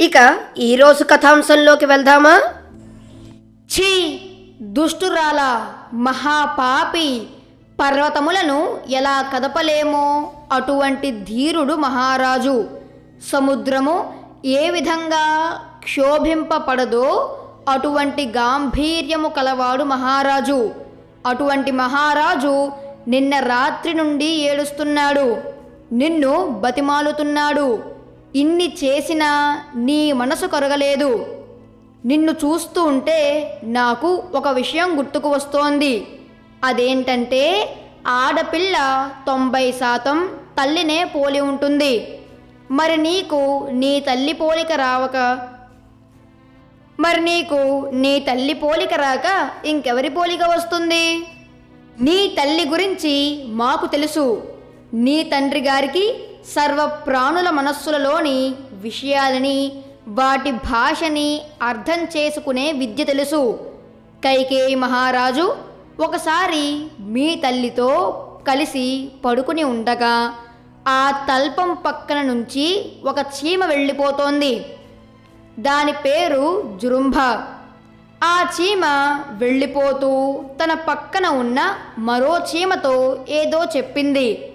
ఇక ఈరోజు కథాంశంలోకి వెళ్దామా? ఛీ దుష్టురాల మహాపాపి పర్వతములను ఎలా కదపలేమో అటువంటి ధీరుడు మహారాజు. సముద్రము ఏ విధంగా క్షోభింపపడదో అటువంటి గాంభీర్యము కలవాడు మహారాజు. అటువంటి మహారాజు నిన్న రాత్రి నుండి ఏడుస్తున్నాడు. నిన్ను బతిమాలుతున్నాడు. ఇన్ని చేసినా నీ మనసు కరగలేదు. నిన్ను చూస్తూ ఉంటే నాకు ఒక విషయం గుర్తుకు వస్తోంది. అదేంటంటే ఆడపిల్ల తొంభై శాతం తల్లినే పోలి ఉంటుంది. మరి నీకు నీ తల్లి పోలిక రావక? మరి నీకు నీ తల్లి పోలిక రాక ఇంకెవరి పోలిక వస్తుంది? నీ తల్లి గురించి మాకు తెలుసు. నీ తండ్రి గారికి సర్వ ప్రాణుల మనస్సులలోని విషయాలని వాటి భాషని అర్థం చేసుకునే విద్య తెలుసు. కైకేయి మహారాజు ఒకసారి మీ తల్లితో కలిసి పడుకుని ఉండగా ఆ తల్పం పక్కన నుంచి ఒక చీమ వెళ్ళిపోతోంది. దాని పేరు జురుంభ. ఆ చీమ వెళ్ళిపోతూ తన పక్కన ఉన్న మరో చీమతో ఏదో చెప్పింది.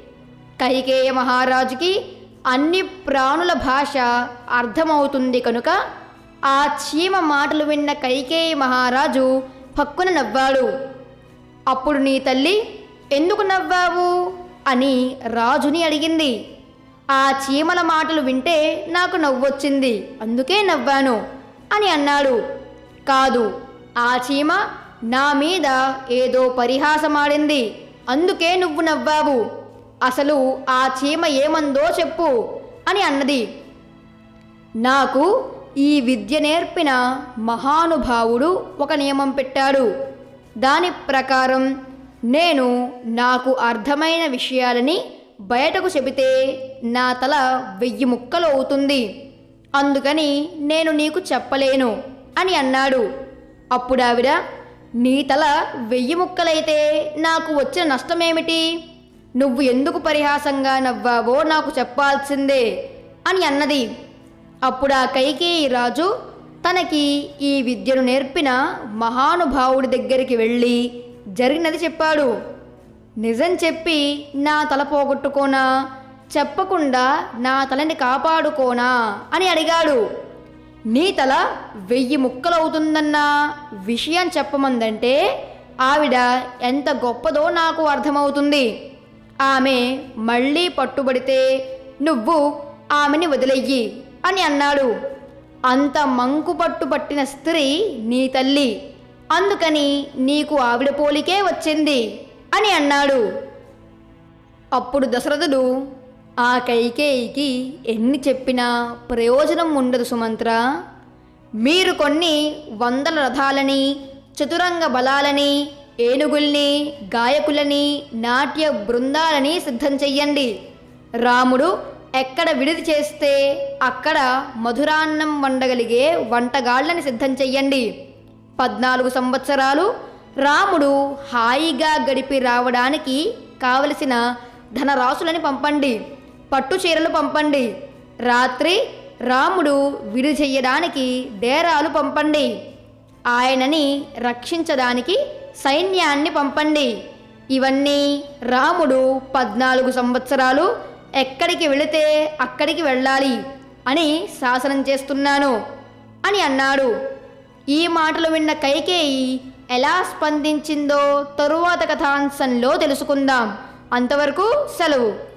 కైకేయ మహారాజుకి అన్ని ప్రాణుల భాష అర్థమవుతుంది కనుక ఆ చీమ మాటలు విన్న కైకేయ మహారాజు పక్కున నవ్వాడు. అప్పుడు నీ తల్లి ఎందుకు నవ్వావు? అని రాజుని అడిగింది. ఆ చీమల మాటలు వింటే నాకు నవ్వొచ్చింది. అందుకే నవ్వాను అని అన్నాడు. కాదు ఆ చీమ నా మీద ఏదో పరిహాసమాడింది. అందుకే నువ్వు నవ్వావు. అసలు ఆ చీమ ఏమందో చెప్పు అని అన్నది. నాకు ఈ విద్య నేర్పిన మహానుభావుడు ఒక నియమం పెట్టాడు. దాని ప్రకారం నేను నాకు అర్థమైన విషయాలని బయటకు చెబితే నా తల వెయ్యి ముక్కలు అవుతుంది. అందుకని నేను నీకు చెప్పలేను అని అన్నాడు. అప్పుడావిడ నీ తల వెయ్యి ముక్కలైతే నాకు వచ్చిన నష్టమేమిటి? నువ్వు ఎందుకు పరిహాసంగా నవ్వావో నాకు చెప్పాల్సిందే అని అన్నది. అప్పుడు ఆ కైకేయి రాజు తనకి ఈ విద్యను నేర్పిన మహానుభావుడి దగ్గరికి వెళ్ళి జరిగినది చెప్పాడు. నిజం చెప్పి నా తల పోగొట్టుకోనా? చెప్పకుండా నా తలని కాపాడుకోనా? అని అడిగాడు. నీ తల వెయ్యి ముక్కలవుతుందన్న? విషయం చెప్పమందంటే ఆవిడ ఎంత గొప్పదో నాకు అర్థమవుతుంది. ఆమె మళ్ళీ పట్టుబడితే నువ్వు ఆమెని వదిలెయ్యి అని అన్నాడు. అంత మంకు పట్టు పట్టిన స్త్రీ నీ తల్లి. అందుకని నీకు ఆవిడ పోలికే వచ్చింది అని అన్నాడు. అప్పుడు దశరథుడు ఆ కైకేయికి ఎన్ని చెప్పినా ప్రయోజనం ఉండదు సుమంత్ర. మీరు కొన్ని వందల రథాలని చతురంగ బలాలని ఏనుగుల్ని గాయకులని నాట్య బృందాలని సిద్ధం చెయ్యండి. రాముడు ఎక్కడ విడిది చేస్తే అక్కడ మధురాన్నం వండగలిగే వంటగాళ్ళని సిద్ధం చెయ్యండి. పద్నాలుగు సంవత్సరాలు రాముడు హాయిగా గడిపి రావడానికి కావలసిన ధనరాశులని పంపండి. పట్టు చీరలు పంపండి. రాత్రి రాముడు విడి చెయ్యడానికి డేరాలు పంపండి. ఆయనని రక్షించడానికి సైన్యాన్ని పంపండి. ఇవన్నీ రాముడు పద్నాలుగు సంవత్సరాలు ఎక్కడికి వెళితే అక్కడికి వెళ్ళాలి అని శాసనం చేస్తున్నాను అని అన్నాడు. ఈ మాటలు విన్న కైకేయి ఎలా స్పందించిందో తరువాత కథాంశంలో తెలుసుకుందాం. అంతవరకు సెలవు.